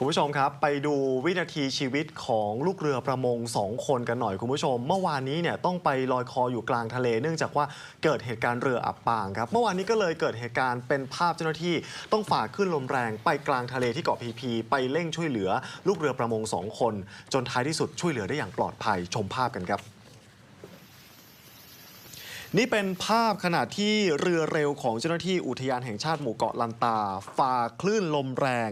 คุณผู้ชมครับไปดูวินาทีชีวิตของลูกเรือประมงสองคนกันหน่อยคุณผู้ชม เมื่อวานนี้เนี่ยต้องไปลอยคออยู่กลางทะเล เนื่องจากว่าเกิดเหตุการณ์เรืออับปางครับเมื่อวานนี้ก็เลยเกิดเหตุการณ์เป็นภาพเจ้าหน้าที่ ต้องฝ่าขึ้นลมแรงไปกลางทะเลที่เกาะพีพีไปเร่งช่วยเหลือ ลูกเรือประมงสองคน จนท้ายที่สุดช่วยเหลือได้อย่างปลอดภัยชมภาพกันครับ นี่เป็นภาพขณะที่เรือเร็วของเจ้าหน้าที่อุทยานแห่งชาติหมู่เกาะลันตาฝ่าคลื่นลมแรง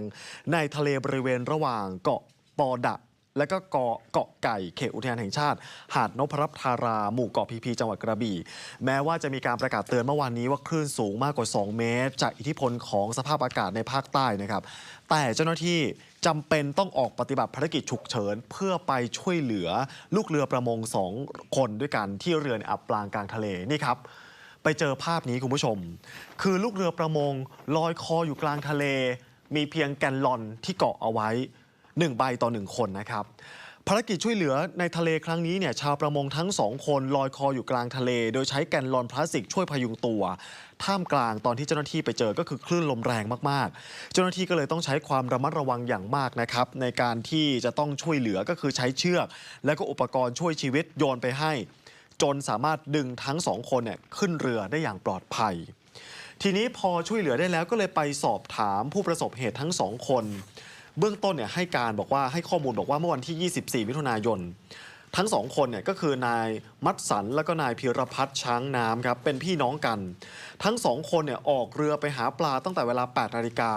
ในทะเลบริเวณระหว่างเกาะปอดะ และก็เกาะเกาะไก่เขตอุทยานแห่งชาติ หาดนพรัตน์ธารา หมู่เกาะพีพีจังหวัดกระบี่ แม้ว่าจะมีการประกาศเตือนเมื่อวานนี้ว่าคลื่นสูงมากกว่า 2 เมตร จากอิทธิพลของสภาพอากาศในภาคใต้นะครับ แต่เจ้าหน้าที่จำเป็นต้องออกปฏิบัติภารกิจฉุกเฉิน เพื่อไปช่วยเหลือลูกเรือประมงสองคนด้วยกันที่เรือนอับปางกลางทะเลนี่ครับไปเจอภาพนี้คุณผู้ชม คือลูกเรือประมงลอยคออยู่กลางทะเล มีเพียงแกนลอนที่เกาะเอาไว้ 1 ใบต่อ 1 คนนะครับภารกิจช่วยเหลือในทะเลครั้งนี้เนี่ยชาวประมงทั้งสองคนลอยคออยู่กลางทะเล โดยใช้แกนลอนพลาสติกช่วยพยุงตัว ท่ามกลางตอนที่เจ้าหน้าที่ไปเจอก็คือคลื่นลมแรงมากๆ เจ้าหน้าที่ก็เลยต้องใช้ความระมัดระวังอย่างมากนะครับในการที่จะต้องช่วยเหลือก็คือใช้เชือก และก็อุปกรณ์ช่วยชีวิตโยนไปให้ จนสามารถดึงทั้งสองคนเนี่ยขึ้นเรือได้อย่างปลอดภัย ทีนี้พอช่วยเหลือได้แล้วก็เลยไปสอบถามผู้ประสบเหตุทั้งสองคน เบื้องต้นเนี่ยให้การบอกว่าให้ข้อมูลบอกว่าเมื่อวันที่ 24 มิถุนายน ทั้งสองคนเนี่ยก็คือนายมัดสันและก็นายพิรพัฒน์ช้างน้ำครับเป็นพี่น้องกัน ทั้งสองคนเนี่ยออกเรือไปหาปลาตั้งแต่เวลา 8 นาฬิกา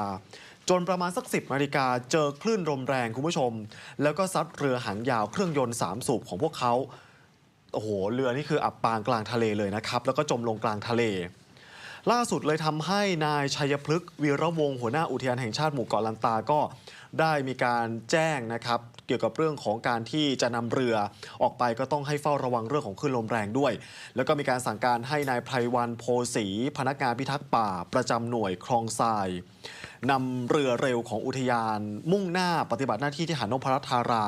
จนประมาณสัก 10นาฬิกาเจอคลื่นลมแรงคุณผู้ชม แล้วก็ซัดเรือหางยาวเครื่องยนต์ 3 สูบของพวกเขาโอ้โหเรือนี่คืออับปางกลางทะเลเลยนะครับ แล้วก็จมลงกลางทะเล ล่าสุดเลยทำให้นายชัยพฤกษ์วีระวงหัวหน้าอุทยานแห่งชาติหมู่เกาะลันตาก็ ได้มีการแจ้งนะครับเกี่ยวกับเรื่องของการที่จะนำเรือออกไปก็ต้องให้เฝ้าระวังเรื่องของคลื่นลมแรงด้วย แล้วก็มีการสั่งการให้นายไพรวันโพสีพนักงานพิทักษ์ป่า ประจำหน่วยคลองทรายนำเรือเร็วของอุทยาน มุ่งหน้าปฏิบัติหน้าที่ที่หาดนพรัตธารา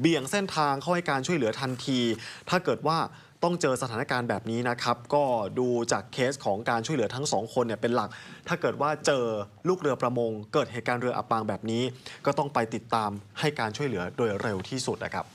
เบี่ยงเส้นทางเข้าให้การช่วยเหลือทันที ถ้าเกิดว่าต้องเจอสถานการณ์แบบนี้นะครับ ก็ดูจากเคสของการช่วยเหลือทั้งสองคนเนี่ยเป็นหลัก ถ้าเกิดว่าเจอลูกเรือประมง เกิดเหตุการณ์เรืออับปางแบบนี้ก็ต้องไปติดตามให้การช่วยเหลือโดยเร็วที่สุดนะครับ